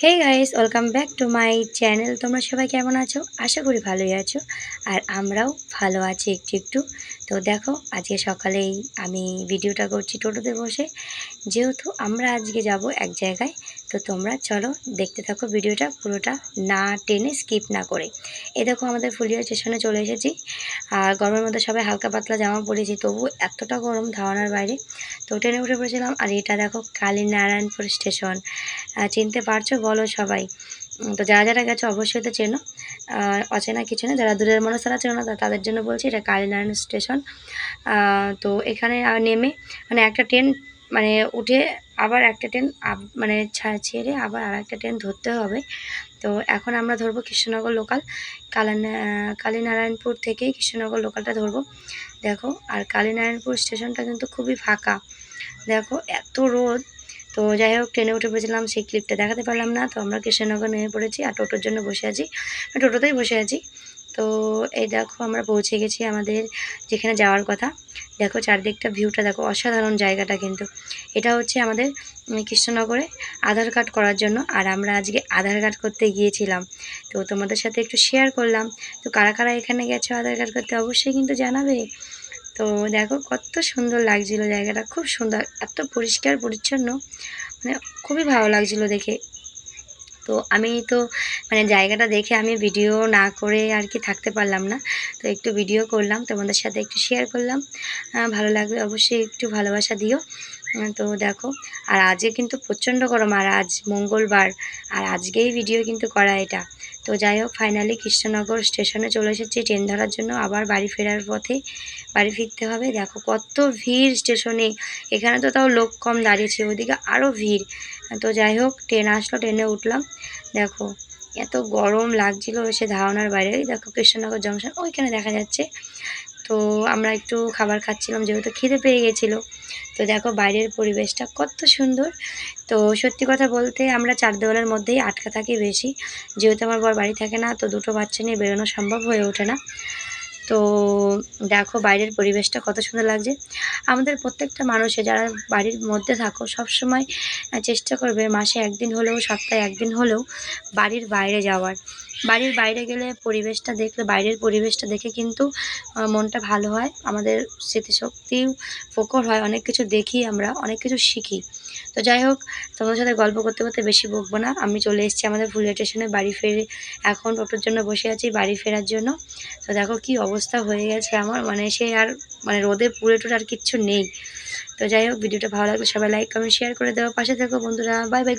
Hey guys welcome back to my channel তোমরা সবাই কেমন আছো? আশা করি ভালোই আছো। আর আমরাও ভালো আছি একটু একটু। তো দেখো, আজকে সকালেই আমি ভিডিওটা করছি টোটোতে বসে। যেহেতু আমরা আজকে যাব এক জায়গায়, তো তোমরা চলো দেখতে থাকো ভিডিওটা পুরোটা না টেনে স্কিপ না করে। এ দেখো আমাদের ফুলিয়া স্টেশনে চলে এসেছি। আর গরমের মধ্যে সবাই হালকা পাতলা জামা পরেছি তবু এতটা গরম ধারণার বাইরে। তো ট্রেনে উঠে পড়েছিলাম, আর এটা দেখো কালীনারায়ণপুর স্টেশন। চিনতে পারছ বলো সবাই। তো যারা যারা গেছো অবশ্যই তো চেনো। অচেনা কিছু না, যারা দূরের মানুষ তারা চেনো না তাদের জন্য বলছি এটা কালীনারায়ণ স্টেশন। তো এখানে নেমে মানে একটা ট্রেন মানে উঠে আবার একটা ট্রেন মানে ছেড়ে আবার আর একটা ট্রেন ধরতে হবে। তো এখন আমরা ধরবো কৃষ্ণনগর লোকাল কালান, কালীনারায়ণপুর থেকেই কৃষ্ণনগর লোকালটা ধরবো। দেখো, আর কালীনারায়ণপুর স্টেশনটা কিন্তু খুবই ফাঁকা। দেখো, এত রোদ তো যাই হোক ট্রেনে উঠে পড়েছিলাম সেই ক্লিপটা দেখাতে পারলাম না। তো আমরা কৃষ্ণনগর নেমে পড়েছি আর টোটোর জন্য বসে আছি। টোটোতেই বসে আছি। তো এই দেখো, আমরা পৌঁছে গেছি আমাদের যেখানে যাওয়ার কথা। দেখো চারদিকটা ভিউটা দেখো, অসাধারণ জায়গাটা কিন্তু। এটা হচ্ছে আমাদের কৃষ্ণনগরে আধার কার্ড করার জন্য। আর আমরা আজকে আধার কার্ড করতে গিয়েছিলাম। তো তোমাদের সাথে একটু শেয়ার করলাম। তো কারা কারা এখানে গেছো আধার কার্ড করতে, অবশ্যই কিন্তু জানাবে। তো দেখো কত সুন্দর লাগছিল জায়গাটা, খুব সুন্দর, এত পরিষ্কার পরিচ্ছন্ন মানে খুবই ভালো লাগছিল দেখে। তো আমি তো মানে জায়গাটা দেখে আমি ভিডিও না করে আর কি থাকতে পারলাম না। তো একটু ভিডিও করলাম, তোমাদের সাথে একটু শেয়ার করলাম। ভালো লাগলে অবশ্যই একটু ভালোবাসা দিও। তো দেখো, আর আজকে কিন্তু প্রচণ্ড গরম, আর আজ মঙ্গলবার, আর আজকেই ভিডিও কিন্তু করা এটা। তো যাই হোক ফাইনালি কৃষ্ণনগর স্টেশনে চলে এসেছি ট্রেন ধরার জন্য আবার বাড়ি ফেরার পথে বাড়ি ফিরতে হবে। দেখো কত ভিড় স্টেশনে এখানে তো তাও লোক কম দাঁড়িয়েছে, ওদিকে আরও ভিড়। তো যাই হোক ট্রেন আসলো ট্রেনে উঠলাম। দেখো, এত গরম লাগছিল সে ধারণার বাইরে। দেখো কৃষ্ণনগর জংশন, ওইখানে দেখা যাচ্ছে। তো আমরা একটু খাবার খাচ্ছিলাম, যেহেতু খিদে পেয়ে গেছিল। তো দেখো বাইরের পরিবেশটা কত সুন্দর। তো সত্যি কথা বলতে আমরা চার দেওয়ালের মধ্যেই আটকা থাকি বেশি। যেহেতু আমার বর বাড়ি থাকে না, তো দুটো বাচ্চা নিয়ে বেরোনো সম্ভব হয়ে ওঠে না। তো দেখো বাইরের পরিবেশটা কত সুন্দর লাগছে। আমাদের প্রত্যেকটা মানুষে যারা বাড়ির মধ্যে থাকো সব সময় চেষ্টা করবে মাসে একদিন হলেও, সপ্তাহে একদিন হলেও বাড়ির বাইরে যাওয়ার। বাড়ির বাইরে গেলে পরিবেশটা দেখলে, বাইরের পরিবেশটা দেখে কিন্তু মনটা ভালো হয়। আমাদের স্মৃতিশক্তিও প্রখর হয়। অনেক কিছু দেখি আমরা, অনেক কিছু শিখি। তো যাই হোক, তোমাদের সাথে গল্প করতে করতে বেশি বকবো না। আমি চলে এসেছি আমাদের ফুলিয়া স্টেশনে, বাড়ি ফেরে এখন টোটোর জন্য বসে আছি বাড়ি ফেরার জন্য। তো দেখো কি অবস্থা হয়ে গেছে আমার মানে সে আর মানে রোদে পুরে টুরে আর কিচ্ছু নেই। তো যাই হোক, ভিডিওটা ভালো লাগলে সবাই লাইক কমেন্ট শেয়ার করে দেওয়া, পাশে থেকো বন্ধুরা। Bye bye